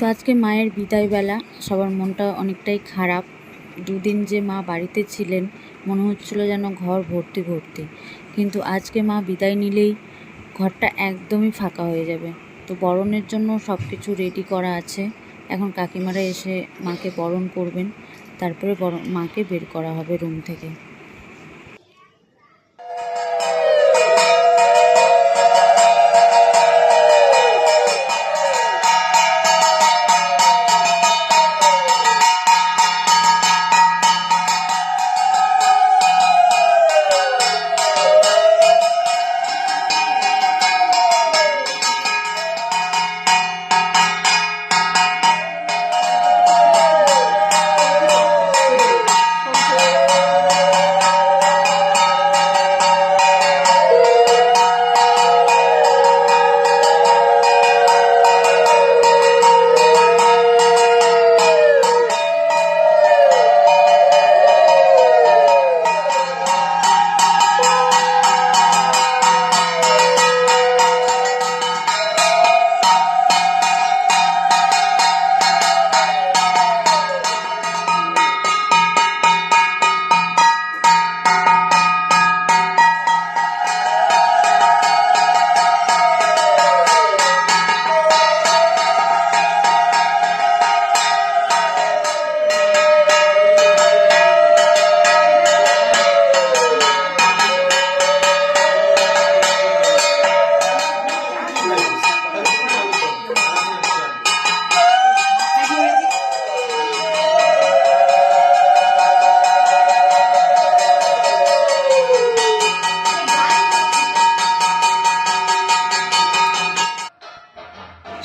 তো আজকে মায়ের বিদায়বেলা। সবার মনটা অনেকটাই খারাপ। দুদিন যে মা বাড়িতে ছিলেন, মনে হচ্ছিল যেন ঘর ভর্তি ভর্তি। কিন্তু আজকে মা বিদায় নিলেই ঘরটা একদমই ফাঁকা হয়ে যাবে। তো বরণের জন্য সব কিছু রেডি করা আছে। এখন কাকিমারা এসে মাকে বরণ করবেন। তারপরে বরণ মাকে বের করা হবে রুম থেকে।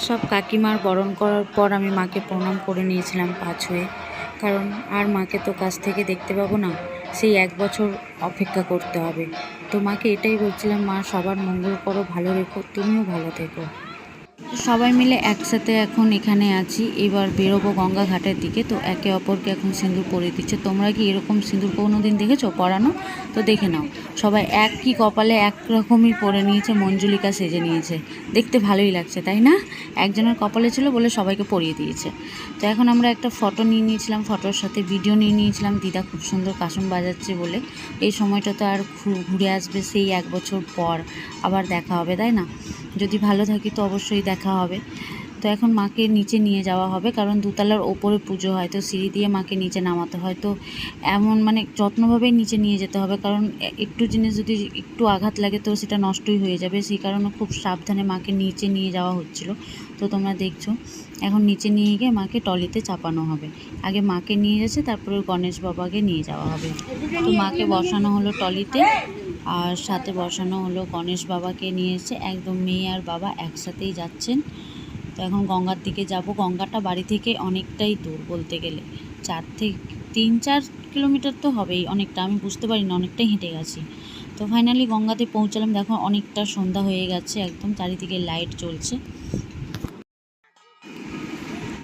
সব কাকিমার বরণ করার পর আমি মাকে প্রণাম করে নিয়েছিলাম পাঁচ হয়ে। কারণ আর মাকে তো কাছ থেকে দেখতে পাবো না, সেই এক বছর অপেক্ষা করতে হবে। তো মাকে এটাই বলছিলাম, মা, সবার মঙ্গল করো, ভালো রেখো, তুমিও ভালো থেকো। সবাই মিলে একসাথে এখন এখানে আছি। এবার বেরোবো গঙ্গা ঘাটের দিকে। তো একে অপরকে এখন সিঁদুর পরিয়ে দিচ্ছে। তোমরা কি এরকম সিঁদুর কোনো দিন দেখেছ? পরানো? তো দেখে নাও। সবাই একই কপালে এক রকমই পরে নিয়েছে, মঞ্জুলিকা সেজে নিয়েছে। দেখতে ভালোই লাগছে, তাই না? একজনের কপালে ছিল বলে সবাইকে পরিয়ে দিয়েছে। তো এখন আমরা একটা ফটো নিয়ে নিয়েছিলাম, ফটোর সাথে ভিডিও নিয়ে নিয়েছিলাম। দিদা খুব সুন্দর কাসুন বাজাচ্ছে বলে। এই সময়টা তো আর ঘুরে আসবে সেই এক বছর পর আবার দেখা হবে, তাই না? যদি ভালো থাকি তো অবশ্যই দেখা হবে। তো এখন মাকে নিচে নিয়ে যাওয়া হবে, কারণ দুতলার ওপরে পুজো হয়। তো সিঁড়ি দিয়ে মাকে নিচে নামাতে হয়। তো এমন মানে যত্নভাবেই নিচে নিয়ে যেতে হবে, কারণ একটু জিনিস যদি একটু আঘাত লাগে তো সেটা নষ্টই হয়ে যাবে। সেই কারণে খুব সাবধানে মাকে নিচে নিয়ে যাওয়া হচ্ছিল। তো তোমরা দেখছ, এখন নিচে নিয়ে গিয়ে মাকে টলিতে চাপানো হবে। আগে মাকে নিয়ে যাচ্ছে, তারপরে গণেশ বাবাকে নিয়ে যাওয়া হবে। তো মাকে বসানো হলো টলিতে। আর সাথে বসানো হলো গণেশ বাবাকে নিয়ে এসে একদম মেয়ে আর বাবা একসাথেই যাচ্ছেন। তো এখন গঙ্গার দিকে যাব। গঙ্গাটা বাড়ি থেকে অনেকটাই দূর বলতে গেলে। চার থেকে তিন চার কিলোমিটার তো হবেই। অনেকটা আমি বুঝতে পারি না অনেকটাই হেঁটে গেছি। তো ফাইনালি গঙ্গাতে পৌঁছালাম। দেখো অনেকটা সন্ধ্যা হয়ে গেছে একদম, চারিদিকে লাইট জ্বলছে।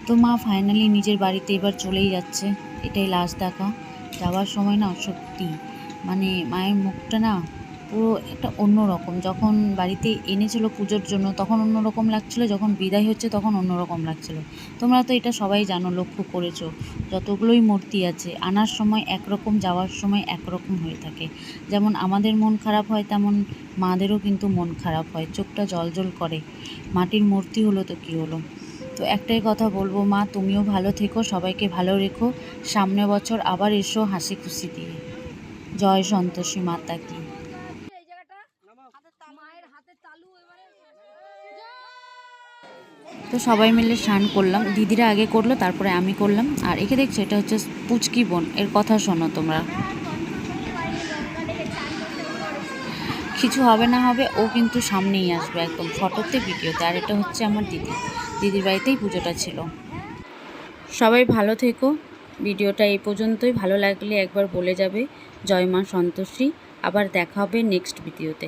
তো মা ফাইনালি নিজের বাড়িতে এবার চলেই যাচ্ছে। এটাই লাস্ট দেখা। যাওয়ার সময় না সত্যি মানে মায়ের মুখটা না পুরো একটা অন্য রকম যখন বাড়িতে এনেছিল পুজোর জন্য তখন অন্য রকম লাগছিল, যখন বিদায় হচ্ছে তখন অন্য রকম লাগছিল। তোমরা তো এটা সবাই জানো, লক্ষ্য করেছ। যতগুলোই মূর্তি আছে, আনার সময় একরকম, যাওয়ার সময় একরকম হয়ে থাকে। যেমন আমাদের মন খারাপ হয়, তেমন মাদেরও কিন্তু মন খারাপ হয়। চোখটা জল জল করে। মাটির মূর্তি হলো তো কী হলো? তো একটাই কথা বলব, মা, তুমিও ভালো থেকো, সবাইকে ভালো রেখো। সামনে বছর আবার এসো হাসি খুশি দিয়ে। জয় সন্তোষী মাতা কি। তো সবাই মিলে স্নান করলাম। দিদিরা আগে করল, তারপরে আমি করলাম। আর একে দেখছ, এটা হচ্ছে পুচকি বোন। এর কথা শোনো তোমরা। কিছু হবে না হবে, ও কিন্তু সামনেই আসবে একদম ফটোতে ভিডিওতে। আর এটা হচ্ছে আমার দিদি। দিদির বাড়িতেই পুজোটা ছিল। সবাই ভালো থেকো। ভিডিওটা এই পর্যন্তই। ভালো লাগলে একবার বলে যাবে। জয় মা সন্তোষী। আবার দেখা হবে নেক্সট ভিডিওতে